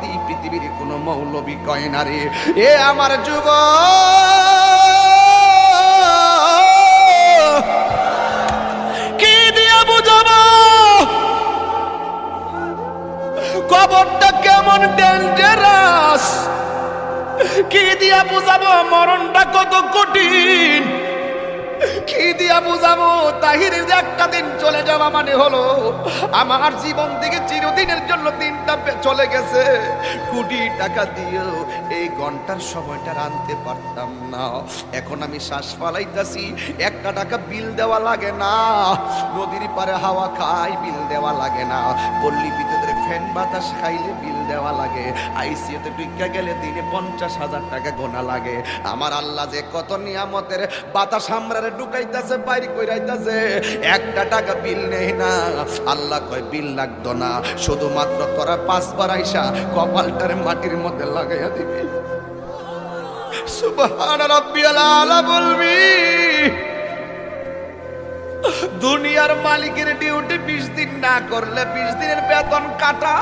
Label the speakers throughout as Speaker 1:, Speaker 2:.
Speaker 1: দিয়ে পৃথিবীর কোনো মৌলবি কয় না রে। এ আমার যুব। কি দিয়া বুঝাবো? মরণটা কত কঠিন? চলে যাওয়া মানে হলো, আমার জীবন থেকে চিরদিনের জন্য দিনটা চলে গেছে। কোটি টাকা দিয়েও এই ঘণ্টার সময়টা আনতে পারতাম না। এখন আমি শ্বাস ফালাইতাছি, একটা টাকা বিল দেওয়া লাগে না। নদীর পারে হাওয়া খাই বিল দেওয়া লাগে না। পল্লী বিদ্যুতের ফ্যান বাতাস খাইলে বিল দেওয়া লাগে। আইসিইউতে ঢুকা গেলে দিনে পঞ্চাশ হাজার টাকা গোনা লাগে। আমার আল্লাহ যে কত নিয়ামতের বাতাস আমরারে ঢুকাইতাছে, বাইরে কইরাইতাছে। একটা টাকা বিল নেই না। আল্লাহ কয়, বিল লাগতো না। শুধুমাত্র তোরা পাঁচবার আইসা কপালটারে মাটির মধ্যে লাগাইয়া দিবি। বলবি, দুনিয়ার মালিকের ডিউটি বিশ দিন না করলে বিশ দিনের বেতন কাটা।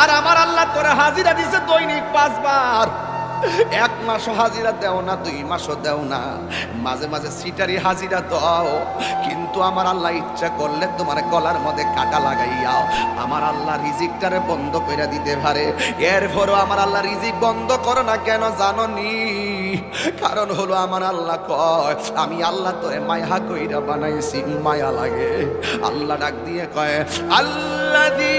Speaker 1: আর আমার আল্লাহ করে হাজিরা দিছে দৈনিক পাঁচবার। এক মাসও হাজিরা দেও না, দুই মাসও দেও না। মাঝে মাঝে সিটারি হাজিরা দাও, কিন্তু আমার আল্লাহ ইচ্ছা করলে তোমার গলার মধ্যে কাটা লাগাইয়াও আমার আল্লাহ রিজিকটারে বন্ধ করে দিতে পারে। এরপরও আমার আল্লাহ রিজিক বন্ধ করো না কেন জানো নি কারণ হলো আমার আল্লাহ কয়, আমি আল্লাহ তোরে মায়া কইরা বানাইছি, মায়া লাগে। আল্লাহ ডাক দিয়ে কয় আল্লাহ দি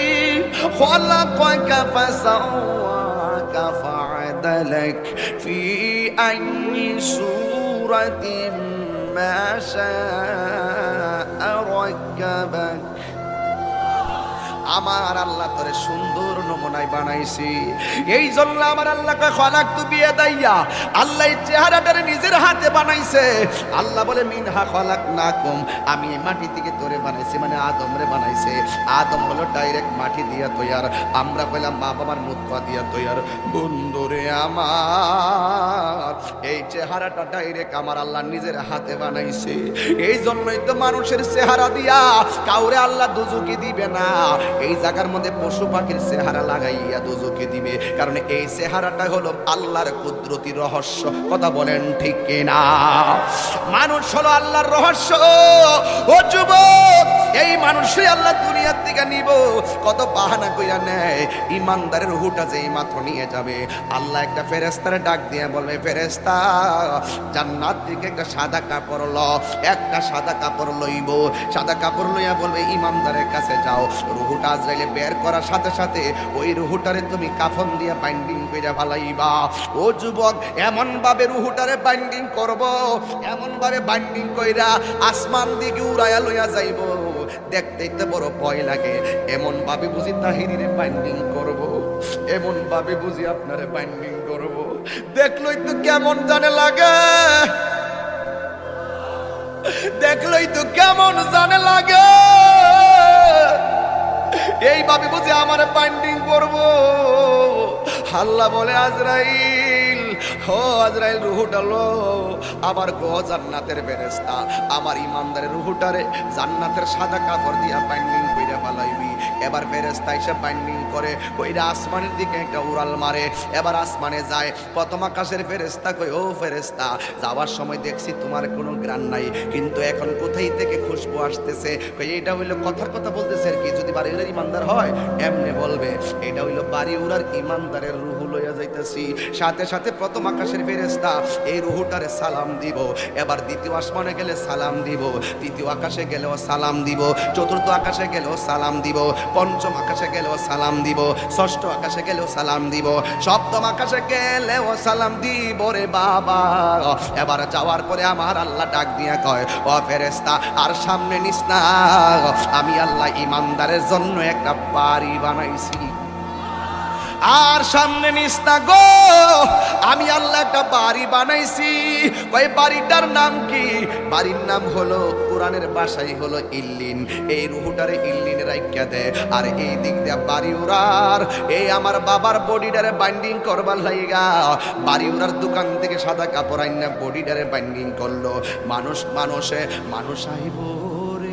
Speaker 1: খলাকাকা ফাসাওয়াকা ফাআদালাক ফি আইয়ি সূরাতিন মা শাআ রাক্কাবাক। আমার আল্লাহ তোরে সুন্দর নমুনায় বানাইছি। এই জন্য আমার আল্লাহকে খলাক তু বিয়ে দাইয়া আল্লাহ চেহারাটারে নিজের হাতে বানাইছে। আল্লাহ বলে, মিনহা খলাক না কম আমি মাটি থেকে তোরে বানাইছি মানে আদমরে বানাইছে। আদম হলো ডাইরেক্ট মাটি দিয়া তৈয়ার। আমরা কইলাম মা বাবার মুখপা দিয়া তৈয়ার। বন্ধুরে আমার, এই চেহারাটা ডাইরেক্ট আমার আল্লাহ নিজের হাতে বানাইছে। এই জন্যই তো মানুষের চেহারা দিয়া কাউরে আল্লাহ দুজুকি দিবে না। এই জায়গার মধ্যে পশু পাখির চেহারা লাগাইয়া দুজুকে দিবে। কারণ এই চেহারাটা হলো আল্লাহর কুদরতি রহস্য। কথা বলেন ঠিক কিনা? মানুষ হলো আল্লাহর রহস্য। ও যুবক এই মানুষই আল্লাহ দুনিয়ার দিকে নিব। কত বাহানা কইরা নেয়। ইমানদারের হুটা যে মাত্র নিয়ে যাবে। আল্লাহ একটা ফেরেস্তারে ডাক দিয়ে বলবে ফেরেস্তা জান্নাত থেকে একটা সাদা কাপড় ল। একটা সাদা কাপড় লইব। সাদা কাপড় লইয়া বলবে, ইমানদারের কাছে যাও। রুহুটা আজরাইলে বের করার সাথে সাথে ওই রুহুটারে তুমি কাফন দিয়ে বাইন্ডিং কইরা ভালাইবা ও যুবক এমন ভাবে রুহুটারে বাইন্ডিং করব। এমন ভাবে বাইন্ডিং কইরা আসমান দিকে উড়াইয়া লইয়া যাইব। দেখতে তো বড় ভয় লাগে। এমন ভাবে বুঝি তাহিরিরে বাইন্ডিং করব। এমন ভাবে বুঝি আপনারে বাইন্ডিং করব। দেখলই তো কেমন জানে লাগে। দেখলই তো কেমন জানে লাগে। এইভাবে বুঝি আমার বাইন্ডিং করব। আল্লাহ বলে, আজরাইল হো আজরাইল রুহুটা লো। আবার গো জান্নাতের বেরেস্তা আমার ইমানদারের রুহুটারে জান্নাতের সাদা কাপড় দিয়া বাইন্ডিং কইরা ফালাইবি এবার ফেরেস্তা এসে বাইন্ডিং করে কইরা আসমানের দিকে একটা উড়াল মারে। এবার আসমানে যায়। প্রথম আকাশের ফেরেস্তা কই ও ফেরেস্তা যাওয়ার সময় দেখছি তোমার কোনো গ্রান নাই। কিন্তু এখন কোথায় থেকে খুশবু আসতেছে? কই এটা হইল কথার কথা বলতেছে আর কি। যদি ইমানদার হয়, এমনি বলবে। এটা হইল বাড়ি উড়ার ইমানদারের রুহু লইয়া যাইতেছি। সাথে সাথে প্রথম আকাশের ফেরেস্তা এই রুহুটারে সালাম দিব। এবার দ্বিতীয় আসমানে গেলে সালাম দিব। তৃতীয় আকাশে গেলেও সালাম দিব। চতুর্থ আকাশে গেলেও সালাম দিব, পঞ্চম আকাশে গেলেও সালাম দিব, ষষ্ঠ আকাশে গেলেও সালাম দিব, সপ্তম আকাশে গেলেও সালাম দিব রে বাবা। এবার যাওয়ার পরে আমার আল্লাহ ডাক দিয়ে কয়, ও ফেরেস্তা আর সামনে নিস না। আমি আল্লাহ ইমানদারের জন্য একটা বাড়ি বানাইছি। আর সামনে নিস না গো। আমি আল্লাহ একটা বাড়ি বানাইছি। ওই বাড়িটার নাম কি? বাড়ির নাম হলো, কোরআনের বাসাই হলো ইল্লিন। এই রুহুটারে ইল্লিন রাইখা দে। আর এই দিক দিয়ে বাড়ি উড়ার। এই আমার বাবার বডিটারে বাইন্ডিং করবার লাইগা। বাড়ি উড়ার দোকান থেকে সাদা কাপড় আইনা বডিটারে বাইন্ডিং করল। মানুষ মানুষে, মানুষ আইব রে।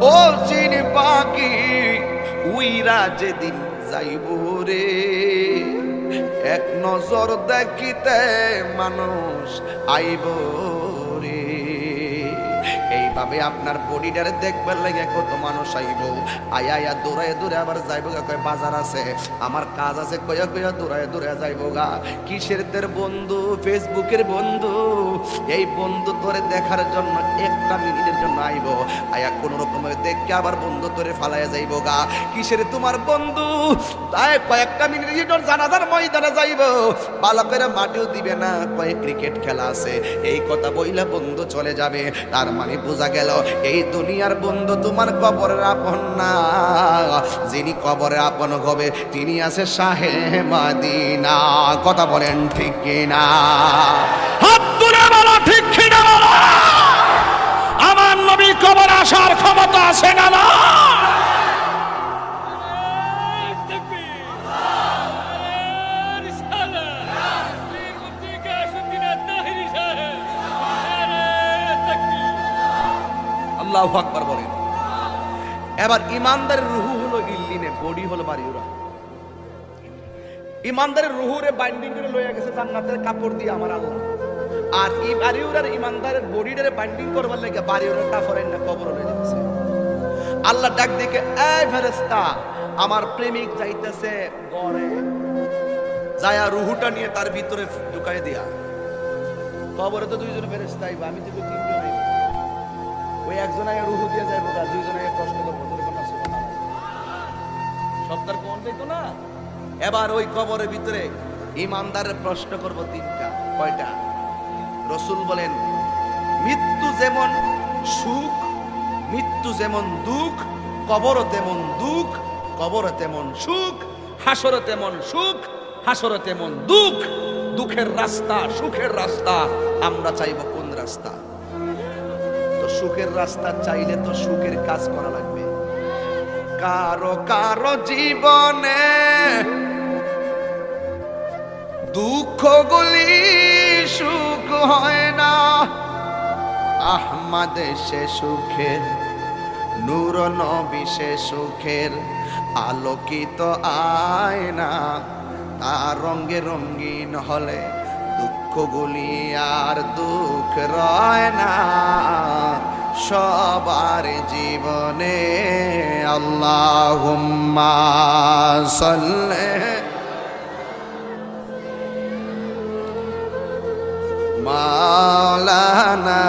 Speaker 1: ও চিন পাকি উইরা যেদিন যাইব রে। এক নজর দেখিতে মানুষ আইব। এইভাবে আপনার বডিটারে দেখবার লাগে কত মানুষ আইব। আয়া আয়া দৌড়ায় দৌড়ে আবার যাইব গা, কয় বাজার আছে। আমার কাজ আছে কয়া কয়া দৌড়ায় দৌড়ে যাইব গা। কিসের তের বন্ধু? ফেসবুকের বন্ধু। এই বন্ধু ধরে দেখার জন্য একটা মিনিটের জন্য আইব। আয়া কোন রকমের দেখকে আবার বন্ধু ধরে ফালাইয়া যাইব গা। কিসের তোমার বন্ধু? তাই কয়েকটা মিনিট তোর জানাজার ময়দানে যাইব। ভালো করে মাটিও দিবে না। কয়েক ক্রিকেট খেলা আছে। এই কথা বইলা বন্ধু চলে যাবে। তার মানে বোঝা গেল, এই দুনিয়ার বন্ধু তোমার কবরের আপন না। যিনি কবরের আপন হবে, তিনি আছে শাহে মাদিনা। কথা বলেন ঠিক কিনা?
Speaker 2: আমার নবী কবর আসার ক্ষমতা আছে না
Speaker 1: আল্লাহ আকবার বলেন। এবার ইমানদারের রুহু হলো ইল্লিনে বডি হলো ইমানদারের রুহুরে বাইন্ডিং করে লইয়া গেছে জান্নাতের কাপড় দিয়ে আমার আল্লাহ। আর এই ইমানদারের বডিটারে বাইন্ডিং করবার লাগে না কবর আল্লাহ ডাক দিকে এই ফেরেশতা, আমার প্রেমিক যাইতেছে গড়ে যায়া রুহুটা নিয়ে তার ভিতরে ঢুকাই দিয়া। কবরে তো দুইজন ফেরেশতা আইবা, আমি তো তিনজন ওই একজন আগে রুহু দিয়ে যাইবো আর দুইজন আগে প্রশ্ন করব তোর কোনো দেখতো না। এবার ওই কবরের ভিতরে ইমানদারের প্রশ্ন করব তিনটা কয়টা? রসুল বলেন মৃত্যু যেমন সুখ মৃত্যু যেমন দুঃখ কবর তেমন দুঃখ কবর তেমন সুখ হাসর তেমন সুখ হাসর তেমন দুঃখ। দুঃখের রাস্তা সুখের রাস্তা আমরা চাইব কোন রাস্তা? সুখের রাস্তা চাইলে তো সুখের কাজ করা লাগবে। কারও কারও জীবনে দুঃখগুলি সুখ হয় না। আহমাদে সে সুখের, নূর নবী সুখের, আলোকিত আয়না, তার রঙ্গে রঙ্গিন হলে দুঃখগুলি আর দুঃখ রয় না। সবার জীবনে আল্লাহ মালানা